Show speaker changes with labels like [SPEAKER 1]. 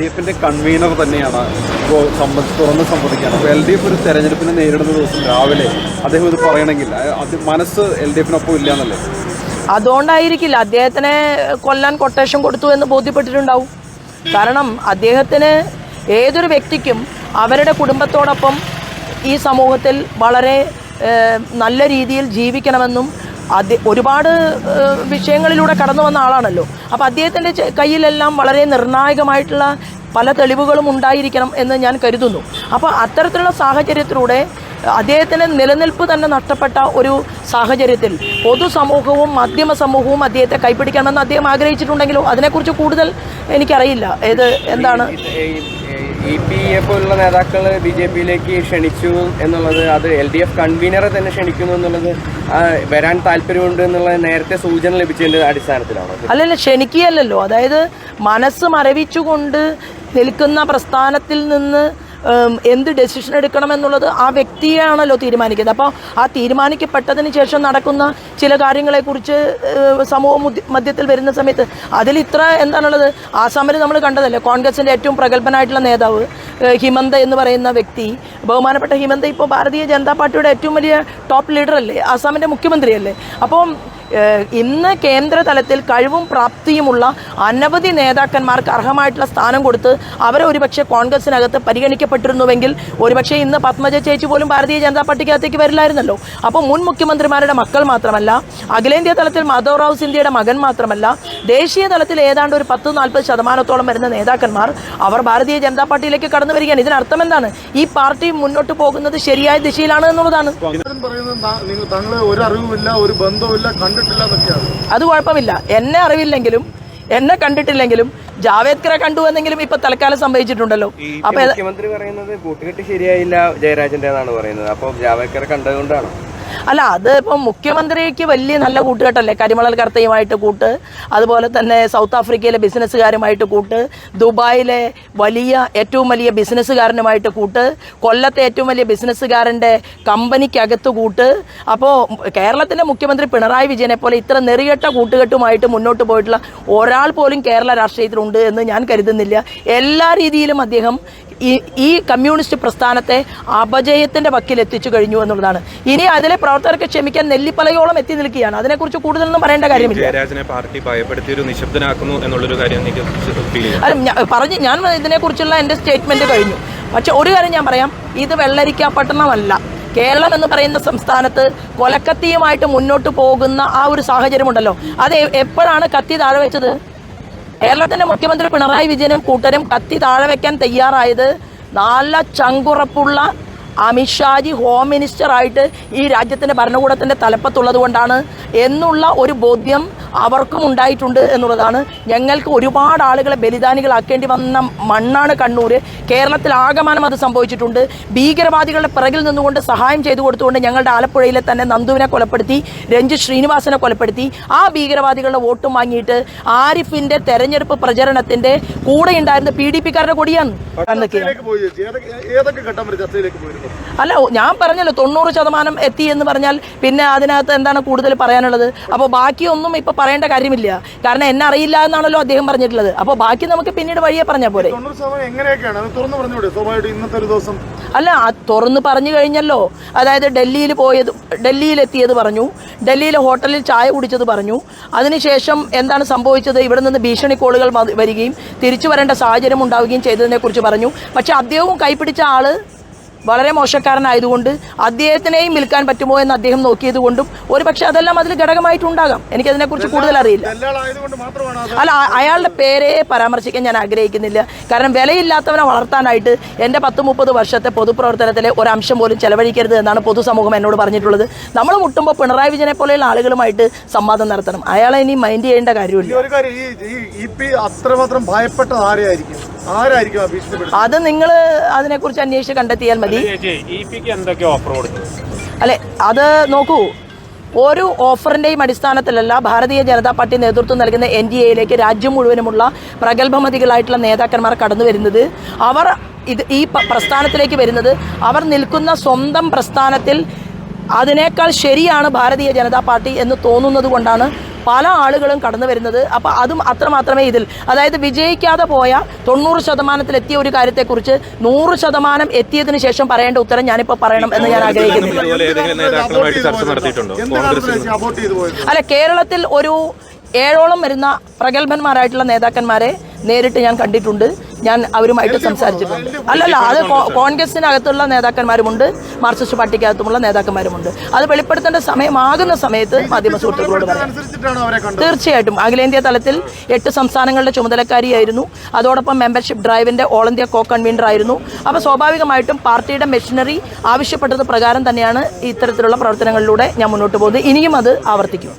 [SPEAKER 1] D എഫിന്റെ convener തന്നെയാണ് ഇപ്പോൾ സംബന്ധിച്ച് തുറന്ന് സംബന്ധിക്കുകയാണ് അപ്പോൾ എൽ ഡി എഫ് ഒരു തെരഞ്ഞെടുപ്പിനെ നേരിടുന്ന ദിവസം രാവിലെ അദ്ദേഹം ഇത് പറയണമെങ്കിൽ അത് മനസ്സ് എൽ ഡി എഫിനൊപ്പം ഇല്ല എന്നല്ലേ
[SPEAKER 2] അതുകൊണ്ടായിരിക്കില്ല അദ്ദേഹത്തിനെ കൊല്ലാൻ കൊട്ടേഷൻ കൊടുത്തു എന്ന് ബോധ്യപ്പെട്ടിട്ടുണ്ടാവും. കാരണം അദ്ദേഹത്തിന് ഏതൊരു വ്യക്തിക്കും അവരുടെ കുടുംബത്തോടൊപ്പം ഈ സമൂഹത്തിൽ വളരെ നല്ല രീതിയിൽ ജീവിക്കണമെന്നും ഒരുപാട് വിഷയങ്ങളിലൂടെ കടന്നു വന്ന ആളാണല്ലോ. അപ്പോൾ അദ്ദേഹത്തിന്റെ കയ്യിലെല്ലാം വളരെ നിർണായകമായിട്ടുള്ള പല തെളിവുകളും ഉണ്ടായിരിക്കണം എന്ന് ഞാൻ കരുതുന്നു. അപ്പോൾ അത്തരത്തിലുള്ള സാഹചര്യത്തിലൂടെ അദ്ദേഹത്തിന് നിലനിൽപ്പ് തന്നെ നഷ്ടപ്പെട്ട ഒരു സാഹചര്യത്തിൽ പൊതുസമൂഹവും മാധ്യമ സമൂഹവും അദ്ദേഹത്തെ കൈപ്പിടിക്കണമെന്ന് അദ്ദേഹം ആഗ്രഹിച്ചിട്ടുണ്ടെങ്കിലും? അതിനെക്കുറിച്ച് കൂടുതൽ എനിക്കറിയില്ല. ഏത് എന്താണ്?
[SPEAKER 3] ഇ പി എ പോലുള്ള നേതാക്കൾ ബി ജെ പിയിലേക്ക് ക്ഷണിച്ചു എന്നുള്ളത് അത് എൽ ഡി എഫ് കൺവീനറെ തന്നെ ക്ഷണിക്കുന്നു എന്നുള്ളത് വരാൻ താല്പര്യമുണ്ട് എന്നുള്ള നേരത്തെ സൂചന ലഭിച്ചതിന്റെ അടിസ്ഥാനത്തിലാണോ.
[SPEAKER 2] അല്ലല്ല ക്ഷണിക്കുകയല്ലല്ലോ. അതായത് മനസ്സ് മരവിച്ചുകൊണ്ട് നിൽക്കുന്ന പ്രസ്ഥാനത്തിൽ നിന്ന് എന്ത് ഡെസിഷൻ എടുക്കണമെന്നുള്ളത് ആ വ്യക്തിയാണല്ലോ തീരുമാനിക്കുന്നത്. അപ്പോൾ ആ തീരുമാനിക്കപ്പെട്ടതിന് ശേഷം നടക്കുന്ന ചില കാര്യങ്ങളെക്കുറിച്ച് സമൂഹ മധ്യത്തിൽ വരുന്ന സമയത്ത് അതിൽ ഇത്ര എന്താണുള്ളത്? ആസാമിൽ നമ്മൾ കണ്ടതല്ലേ? കോൺഗ്രസിന്റെ ഏറ്റവും പ്രഗത്ഭനായിട്ടുള്ള നേതാവ് ഹിമന്ത എന്ന് പറയുന്ന വ്യക്തി ബഹുമാനപ്പെട്ട ഹിമന്ത ഇപ്പോൾ ഭാരതീയ ജനതാ പാർട്ടിയുടെ ഏറ്റവും വലിയ ടോപ്പ് ലീഡർ അല്ലേ? ആസാമിന്റെ മുഖ്യമന്ത്രിയല്ലേ? അപ്പം ഏഹ് ഇന്ന് കേന്ദ്ര തലത്തിൽ കഴിവും പ്രാപ്തിയുമുള്ള അനവധി നേതാക്കന്മാർക്ക് അർഹമായിട്ടുള്ള സ്ഥാനം കൊടുത്ത് അവരെ ഒരുപക്ഷെ കോൺഗ്രസിനകത്ത് പരിഗണിക്കപ്പെട്ടിരുന്നുവെങ്കിൽ ഒരുപക്ഷെ ഇന്ന് പത്മജ ചേച്ചി പോലും ഭാരതീയ ജനതാ പട്ടികത്തേക്ക് വരില്ലായിരുന്നല്ലോ. അപ്പോൾ മുൻ മുഖ്യമന്ത്രിമാരുടെ മക്കൾ മാത്രമല്ല അഖിലേന്ത്യാ തലത്തിൽ മാധവറാവു സിന്ധ്യയുടെ മകൻ മാത്രമല്ല ദേശീയ തലത്തിൽ ഏതാണ്ട് ഒരു പത്ത് നാൽപ്പത് ശതമാനത്തോളം വരുന്ന നേതാക്കന്മാർ അവർ ഭാരതീയ ജനതാ പാർട്ടിയിലേക്ക് കടന്നു വരികയാണ്. ഇതിനർത്ഥം എന്താണ്? ഈ പാർട്ടി മുന്നോട്ട് പോകുന്നത് ശരിയായ ദിശയിലാണ് എന്നുള്ളതാണ്.
[SPEAKER 4] പറയുന്നത് നിങ്ങൾ തങ്ങളെ ഒരു അറിവുമില്ല ഒരു ബന്ധവുമില്ല
[SPEAKER 2] അത് കുഴപ്പമില്ല. എന്നെ അറിവില്ലെങ്കിലും എന്നെ കണ്ടിട്ടില്ലെങ്കിലും ജാവേദ്കറെ കണ്ടു എന്നെങ്കിലും ഇപ്പൊ തൽക്കാലം സംഭവിച്ചിട്ടുണ്ടല്ലോ. അപ്പൊ
[SPEAKER 3] മുഖ്യമന്ത്രി പറയുന്നത് കൂട്ടുകെട്ട് ശരിയായില്ല ജയരാജന്റെ എന്നാണ് പറയുന്നത്. അപ്പോൾ ജാവേദ്കറെ കണ്ടതുകൊണ്ടാണ്.
[SPEAKER 2] അല്ല അത് ഇപ്പം മുഖ്യമന്ത്രിക്ക് വലിയ നല്ല കൂട്ടുകെട്ടല്ലേ? കരിമണൽ കർത്തയുമായിട്ട് കൂട്ട് അതുപോലെ തന്നെ സൗത്ത് ആഫ്രിക്കയിലെ ബിസിനസ്സുകാരുമായിട്ട് കൂട്ട് ദുബായിലെ വലിയ ഏറ്റവും വലിയ ബിസിനസ്സുകാരനുമായിട്ട് കൂട്ട് കൊല്ലത്തെ ഏറ്റവും വലിയ ബിസിനസ്സുകാരന്റെ കമ്പനിക്കകത്ത് കൂട്ട്. അപ്പോൾ കേരളത്തിന്റെ മുഖ്യമന്ത്രി പിണറായി വിജയനെ പോലെ ഇത്ര നെറികെട്ട കൂട്ടുകെട്ടുമായിട്ട് മുന്നോട്ട് പോയിട്ടുള്ള ഒരാൾ പോലും കേരള രാഷ്ട്രീയത്തിലുണ്ട് എന്ന് ഞാൻ കരുതുന്നില്ല. എല്ലാ രീതിയിലും അദ്ദേഹം ഈ കമ്മ്യൂണിസ്റ്റ് പ്രസ്ഥാനത്തെ അപജയത്തിന്റെ വക്കിൽ എത്തിച്ചു കഴിഞ്ഞു എന്നുള്ളതാണ്. ഇനി അതിലെ പ്രവർത്തകർക്ക് ക്ഷമിക്കാൻ നെല്ലിപ്പലയോളം എത്തി നിൽക്കുകയാണ്. അതിനെക്കുറിച്ച് കൂടുതലൊന്നും പറയേണ്ട കാര്യമില്ല.
[SPEAKER 5] ജയരാജനെ പാർട്ടി ഭയപ്പെടുത്തി ഒരു നിശബ്ദനാക്കുന്നു എന്നുള്ളൊരു കാര്യം
[SPEAKER 2] അല്ല പറഞ്ഞ് ഞാൻ ഇതിനെക്കുറിച്ചുള്ള എന്റെ സ്റ്റേറ്റ്മെന്റ് കഴിഞ്ഞു. പക്ഷെ ഒരു കാര്യം ഞാൻ പറയാം. ഇത് വെള്ളരിക്ക പട്ടണമല്ല. കേരളം എന്ന് പറയുന്ന സംസ്ഥാനത്ത് കൊലക്കത്തിയുമായിട്ട് മുന്നോട്ട് പോകുന്ന ആ ഒരു സാഹചര്യമുണ്ടല്ലോ. അത് എപ്പോഴാണ് കത്തി താഴെ വെച്ചത്? കേരളത്തിന്റെ മുഖ്യമന്ത്രി പിണറായി വിജയനും കൂട്ടരും കത്തി താഴെ വെക്കാൻ തയ്യാറായത് നല്ല ചങ്കുറപ്പുള്ള അമിത്ഷാജി ഹോം മിനിസ്റ്റർ ആയിട്ട് ഈ രാജ്യത്തിന്റെ ഭരണകൂടത്തിന്റെ തലപ്പത്തുള്ളത് കൊണ്ടാണ് എന്നുള്ള ഒരു ബോധ്യം അവർക്കും ഉണ്ടായിട്ടുണ്ട് എന്നുള്ളതാണ്. ഞങ്ങൾക്ക് ഒരുപാട് ആളുകളെ ബലിദാനികളാക്കേണ്ടി വന്ന മണ്ണാണ് കണ്ണൂർ കേരളത്തിൽ ആകമാനം അത് സംഭവിച്ചിട്ടുണ്ട്. ഭീകരവാദികളുടെ പിറകിൽ നിന്നുകൊണ്ട് സഹായം ചെയ്തു കൊടുത്തുകൊണ്ട് ഞങ്ങളുടെ ആലപ്പുഴയിലെ തന്നെ നന്ദുവിനെ കൊലപ്പെടുത്തി രഞ്ജിത് ശ്രീനിവാസനെ കൊലപ്പെടുത്തി. ആ ഭീകരവാദികളുടെ വോട്ടും വാങ്ങിയിട്ട് ആരിഫിന്റെ തെരഞ്ഞെടുപ്പ് പ്രചരണത്തിന്റെ കൂടെ ഉണ്ടായിരുന്ന പി ഡി പിക്കാരുടെ കൊടിയാണ്.
[SPEAKER 4] പോയി ഏതൊക്കെ ഘട്ടം ചർച്ചയിലേക്ക് പോയിരുന്നു?
[SPEAKER 2] അല്ല ഞാൻ പറഞ്ഞല്ലോ തൊണ്ണൂറ് ശതമാനം എത്തി എന്ന് പറഞ്ഞാൽ പിന്നെ അതിനകത്ത് എന്താണ് കൂടുതൽ പറയാനുള്ളത്? അപ്പോൾ ബാക്കിയൊന്നും ഇപ്പോൾ പറയേണ്ട കാര്യമില്ല. കാരണം എന്നെ അറിയില്ല എന്നാണല്ലോ അദ്ദേഹം പറഞ്ഞിട്ടുള്ളത്. അപ്പോൾ ബാക്കി നമുക്ക് പിന്നീട് വഴിയെ പറഞ്ഞാൽ പോരെ. അല്ല ആ തുറന്ന് പറഞ്ഞു കഴിഞ്ഞല്ലോ. അതായത് ഡൽഹിയിൽ പോയത് ഡൽഹിയിൽ എത്തിയത് പറഞ്ഞു. ഡൽഹിയിലെ ഹോട്ടലിൽ ചായ കുടിച്ചത് പറഞ്ഞു. അതിനുശേഷം എന്താണ് സംഭവിച്ചത്? ഇവിടെ നിന്ന് ഭീഷണി കോളുകൾ വരികയും തിരിച്ചു വരേണ്ട സാഹചര്യം ഉണ്ടാവുകയും ചെയ്തതിനെക്കുറിച്ച് പറഞ്ഞു. പക്ഷെ അദ്ദേഹവും കൈപ്പിടിച്ച ആൾ വളരെ മോശക്കാരനായതുകൊണ്ട് അദ്ദേഹത്തിനെയും വിൽക്കാൻ പറ്റുമോ എന്ന് അദ്ദേഹം നോക്കിയത് കൊണ്ടും ഒരു പക്ഷെ അതെല്ലാം അതിൽ ഘടകമായിട്ടുണ്ടാകാം. എനിക്കതിനെക്കുറിച്ച് കൂടുതൽ അറിയില്ല. അല്ല അയാളുടെ പേരെ പരാമർശിക്കാൻ ഞാൻ ആഗ്രഹിക്കുന്നില്ല. കാരണം വിലയില്ലാത്തവനെ വളർത്താനായിട്ട് എന്റെ പത്ത് മുപ്പത് വർഷത്തെ പൊതുപ്രവർത്തനത്തിലെ ഒരു അംശം പോലും ചെലവഴിക്കരുത് എന്നാണ് പൊതുസമൂഹം എന്നോട് പറഞ്ഞിട്ടുള്ളത്. നമ്മൾ മുട്ടുമ്പോൾ പിണറായി വിജയനെ പോലെയുള്ള ആളുകളുമായിട്ട് സംവാദം നടത്തണം. അയാളെ ഇനി മൈൻഡ് ചെയ്യേണ്ട കാര്യമില്ല.
[SPEAKER 4] അത്രമാത്രം ഭയപ്പെട്ടത് ആരായിരിക്കും
[SPEAKER 2] അത് നിങ്ങൾ അതിനെക്കുറിച്ച് അന്വേഷിച്ച് കണ്ടെത്തിയാൽ മതി.
[SPEAKER 5] കൊടുത്തു?
[SPEAKER 2] അല്ലെ അത് നോക്കൂ. ഒരു ഓഫറിന്റെയും അടിസ്ഥാനത്തിലല്ല ഭാരതീയ ജനതാ പാർട്ടി നേതൃത്വം നൽകുന്ന എൻ ഡി എയിലേക്ക് രാജ്യം മുഴുവനുമുള്ള പ്രഗത്ഭമതികളായിട്ടുള്ള നേതാക്കന്മാർ കടന്നു വരുന്നത്. അവർ ഇത് ഈ പ്രസ്ഥാനത്തിലേക്ക് വരുന്നത്. അവർ നിൽക്കുന്ന സ്വന്തം പ്രസ്ഥാനത്തിൽ അതിനേക്കാൾ ശരിയാണ് ഭാരതീയ ജനതാ പാർട്ടി എന്ന് തോന്നുന്നത് കൊണ്ടാണ് പല ആളുകളും കടന്നു വരുന്നത്. അപ്പോൾ അതും അത്ര മാത്രമേ ഇതിൽ അതായത് വിജയിക്കാതെ പോയ തൊണ്ണൂറ് ശതമാനത്തിൽ എത്തിയ ഒരു കാര്യത്തെക്കുറിച്ച് നൂറ് ശതമാനം എത്തിയതിനു ശേഷം പറയേണ്ട ഉത്തരം ഞാനിപ്പോൾ പറയണം എന്ന് ഞാൻ
[SPEAKER 4] പോയത്
[SPEAKER 2] അല്ല കേരളത്തിൽ ഒരു ഏഴോളം വരുന്ന പ്രഗത്ഭന്മാരായിട്ടുള്ള നേതാക്കന്മാരെ നേരിട്ട് ഞാൻ കണ്ടിട്ടുണ്ട്. ഞാൻ അവരുമായിട്ട് സംസാരിച്ചിട്ടുണ്ട്. അല്ലല്ല അത് കോൺഗ്രസിനകത്തുള്ള നേതാക്കന്മാരുമുണ്ട് മാർക്സിസ്റ്റ് പാർട്ടിക്കകത്തുമുള്ള നേതാക്കന്മാരുമുണ്ട്. അത് വെളിപ്പെടുത്തേണ്ട സമയമാകുന്ന സമയത്ത് മാധ്യമ സുഹൃത്തുക്കളോട് പറയാം. തീർച്ചയായിട്ടും. അഖിലേന്ത്യാ തലത്തിൽ എട്ട് സംസ്ഥാനങ്ങളുടെ ചുമതലക്കാരിയായിരുന്നു. അതോടൊപ്പം മെമ്പർഷിപ്പ് ഡ്രൈവിന്റെ ഓൾ ഇന്ത്യ കോ കൺവീനർ ആയിരുന്നു. അപ്പോൾ സ്വാഭാവികമായിട്ടും പാർട്ടിയുടെ മെഷീനറി ആവശ്യപ്പെട്ടത് പ്രകാരം തന്നെയാണ് ഇത്തരത്തിലുള്ള പ്രവർത്തനങ്ങളിലൂടെ ഞാൻ മുന്നോട്ട് പോകുന്നത്. ഇനിയും അത് ആവർത്തിക്കും.